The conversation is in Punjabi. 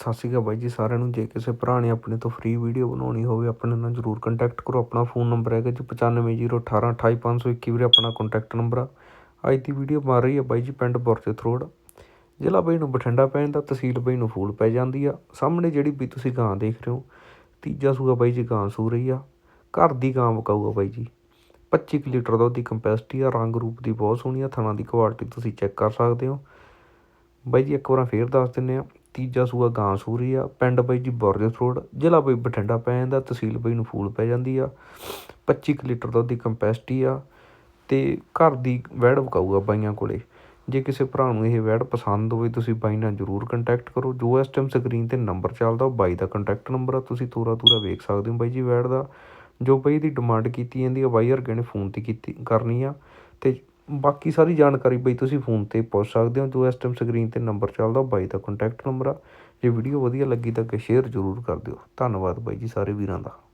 ਸਤਿ ਸ਼੍ਰੀ ਅਕਾਲ ਬਾਈ ਜੀ ਸਾਰਿਆਂ ਨੂੰ, ਜੇ ਕਿਸੇ ਭਰਾ ਨੇ ਆਪਣੇ ਤੋਂ ਫ੍ਰੀ ਵੀਡੀਓ ਬਣਾਉਣੀ ਹੋਵੇ, ਆਪਣੇ ਨਾਲ ਜਰੂਰ ਕੰਟੈਕਟ ਕਰੋ। ਆਪਣਾ ਫੋਨ ਨੰਬਰ ਹੈਗਾ ਜੀ 9501828521 ਵੀਰੇ, ਆਪਣਾ ਕੰਟੈਕਟ ਨੰਬਰ ਆ। ਅੱਜ ਦੀ ਵੀਡੀਓ ਬਣ ਰਹੀ ਹੈ ਬਾਈ ਜੀ ਪਿੰਡ ਬੁਰਜ ਥਰੋੜ। ਜ਼ਿਲ੍ਹਾ ਬਾਈ ਨੂੰ ਬਠਿੰਡਾ ਪੈ ਜਾਂਦਾ ਤਹਿਸੀਲ ਬਾਈ ਨੂੰ ਫੂਲ ਪੈ ਜਾਂਦੀ ਆ। ਸਾਹਮਣੇ ਜਿਹੜੀ ਵੀ ਤੁਸੀਂ ਗਾਂ ਦੇਖ ਰਹੇ ਹੋ, ਤੀਜਾ ਸੂਆ ਬਾਈ ਜੀ ਗਾਂ ਸੂ ਰਹੀ ਆ। ਘਰ ਦੀ ਗਾਂ ਵਕਾਊਗਾ ਬਾਈ ਜੀ। 25 ਕੁ ਲੀਟਰ ਦੁੱਧ ਦੀ ਕੰਪੈਸਿਟੀ ਆ, ਰੰਗ ਰੂਪ ਦੀ ਬਹੁਤ ਸੋਹਣੀ ਆ, ਥਣਾ ਦੀ ਕੁਆਲਿਟੀ ਤੁਸੀਂ ਚੈੱਕ ਕਰ ਸਕਦੇ ਹੋ। ਬਾਈ ਜੀ ਇੱਕ ਵਾਰ ਫੇਰ ਦੱਸ ਦਿੰਨੇ ਆ ਤੀਜਾ ਸੂਆ ਗਾਂ ਸੂਰੀ ਆ, ਪਿੰਡ ਬਾਈ ਜੀ ਬੁਰਜ ਰੋਡ, ਜ਼ਿਲ੍ਹਾ ਬਾਈ ਬਠਿੰਡਾ ਪੈ ਜਾਂਦਾ, ਤਹਿਸੀਲ ਬਾਈ ਨੂੰ ਫੂਲ ਪੈ ਜਾਂਦੀ ਆ 25 ਕੁ ਲੀਟਰ ਦੁੱਧ ਦੀ ਕੰਪੈਸਿਟੀ ਆ ਤੇ ਘਰ ਦੀ ਵੈੜ ਵਕਾਊਗਾ ਬਾਈਆਂ ਕੋਲੇ। ਜੇ ਕਿਸੇ ਭਰਾ ਨੂੰ ਇਹ ਵੈੜ ਪਸੰਦ ਹੋਵੇ, ਤੁਸੀਂ ਬਾਈ ਨਾਲ ਜਰੂਰ ਕੰਟੈਕਟ ਕਰੋ। ਜੋ ਇਸ ਟਾਈਮ ਸਕਰੀਨ ਤੇ ਨੰਬਰ ਚੱਲਦਾ, ਉਹ ਬਾਈ ਦਾ ਕੰਟੈਕਟ ਨੰਬਰ ਆ। ਤੁਸੀਂ ਤੋਰਾ ਤੋਰਾ ਵੇਖ ਸਕਦੇ ਹੋ ਬਾਈ ਜੀ ਵੈੜ ਦਾ। ਜੋ ਬਾਈ ਦੀ ਡਿਮਾਂਡ ਕੀਤੀ ਜਾਂਦੀ ਆ, ਬਾਈ ਵਰਗੇ ਨੇ ਫੋਨ ਤੇ ਕੀਤੀ ਕਰਨੀ ਆ। ਤੇ ਬਾਕੀ ਸਾਰੀ ਜਾਣਕਾਰੀ ਬਈ ਤੁਸੀਂ ਫੋਨ ਤੇ ਪੁੱਛ ਸਕਦੇ ਹੋ, ਜੋ ਇਸ ਟਾਈਮ ਸਕਰੀਨ ਤੇ ਨੰਬਰ ਚੱਲਦਾ ਉਹ ਬਾਈ ਦਾ ਕੰਟੈਕਟ ਨੰਬਰ ਆ। ਜੇ ਵੀਡੀਓ ਵਧੀਆ ਲੱਗੀ ਤਾਂ ਸ਼ੇਅਰ ਜ਼ਰੂਰ ਕਰ ਦਿਓ। ਧੰਨਵਾਦ ਬਾਈ ਜੀ ਸਾਰੇ ਵੀਰਾਂ ਦਾ।